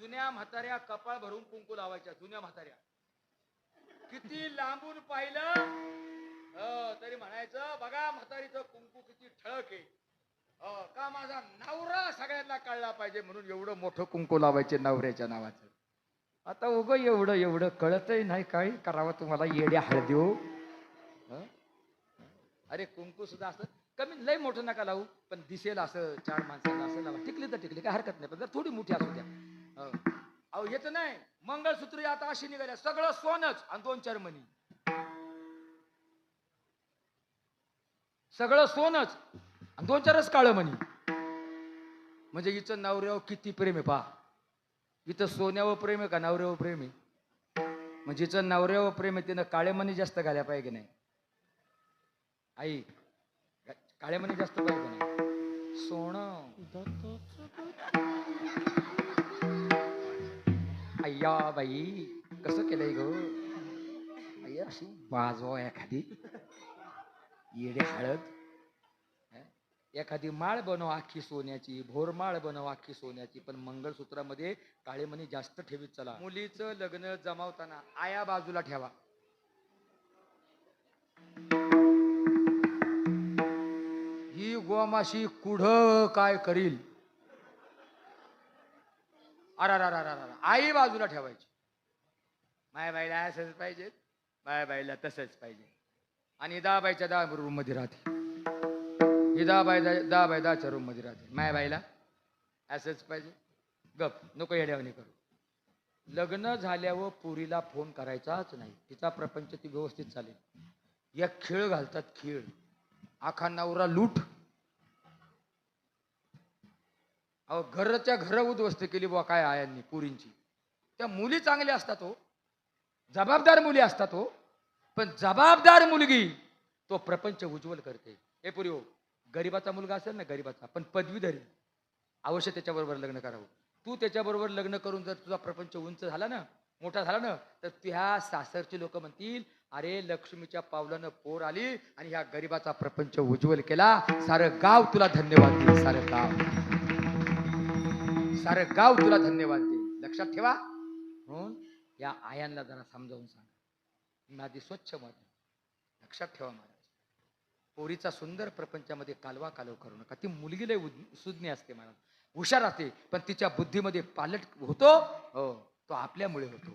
जुन्या म्हाताऱ्या कपाळ भरून कुंकू लावायच्या जुन्या म्हाताऱ्या. किती लांबून पाहिलं? हो, तरी म्हणायचं बघा म्हातारीचं कुंकू किती ठळक आहे. हो, का माझा नवरा सगळ्यांना कळला पाहिजे म्हणून एवढं मोठं कुंकू लावायचे नवऱ्याच्या नावाचं. आता उग एवढं एवढं कळतही नाही काय करावं तुम्हाला येड्या हळदीव हो. अरे कुंकू सुद्धा असं कमी लय मोठं नका लावू पण दिसेल असं चार माणसाला असं लावा. टिकली तर टिकली काय हरकत नाही पण जर थोडी मोठी असू द्या. हो. अहो येत नाही. मंगळसूत्र आता अशी निघाल्या. सगळं सोनच आणि दोन चार मणी सगळं सोनच आणि दोन चारच काळ म्हणी. म्हणजे हिचं नवऱ्यावर किती प्रेम आहे पहा. इथं सोन्यावर प्रेम आहे का नवऱ्यावर प्रेम आहे? म्हणजे हिचं नवऱ्यावर प्रेम आहे तिनं काळे मणी जास्त घाल्या पाहिजे नाही? आई काळे मणी जास्त पाहिजे नाही? सोनं. अय्या बाई कसं केलंय ग? अय्या अशी वाजवा एखादी येडे हळद एखादी माळ बनव आखी सोन्याची भोरमाळ बनव आखी सोन्याची पण मंगळसूत्रामध्ये काळेमणी जास्त ठेवीत चला. मुलीचं लग्न जमावताना आया बाजूला ठेवा. ही गोमाशी कुढ काय करील? अरा रा आई बाजूला ठेवायची. माया बाईला असंच पाहिजे माया बाईला तसंच पाहिजे. आणि दहा बायच्या दहा रूममध्ये राहते. ही दहा बाय दहा बाय दहाच्या रूममध्ये राहते. माया बाईला असंच पाहिजे. गप नको येड्यावानी करू. लग्न झाल्यावर पुरीला फोन करायचाच नाही. तिचा प्रपंच ती व्यवस्थित चालेल. या खेळ घालतात खेळ. आखा नवरा लूट. अहो घरच्या घर उद्ध्वस्त केली बुवा काय आयांनी पुरींची. त्या मुली चांगल्या असतात हो. जबाबदार मुली असतात हो. पण जबाबदार मुलगी तो प्रपंच उज्ज्वल करते. हे पुरी हो गरिबाचा मुलगा असेल ना गरिबाचा पण पदवीधरी. अवश्य त्याच्याबरोबर लग्न करावं. तू त्याच्याबरोबर लग्न करून जर तुझा प्रपंच उंच झाला ना मोठा झाला ना तर त्या सासरचे लोक म्हणतील अरे लक्ष्मीच्या पावलानं पोर आली आणि ह्या गरिबाचा प्रपंच उज्ज्वल केला. सारं गाव तुला धन्यवाद देईल सारं गाव. सारं गाव तुला धन्यवाद देईल लक्षात ठेवा. म्हणून या आयांना जरा समजावून सांगा. माझी स्वच्छ मत लक्षात ठेवा महाराज. पोरीचा सुंदर प्रपंचामध्ये कालवा कालव करू नका. ती मुलगी लय उद- सुज्ञ असते महाराज. हुशार असते पण तिच्या बुद्धीमध्ये पालट होतो. हो तो आपल्यामुळे होतो.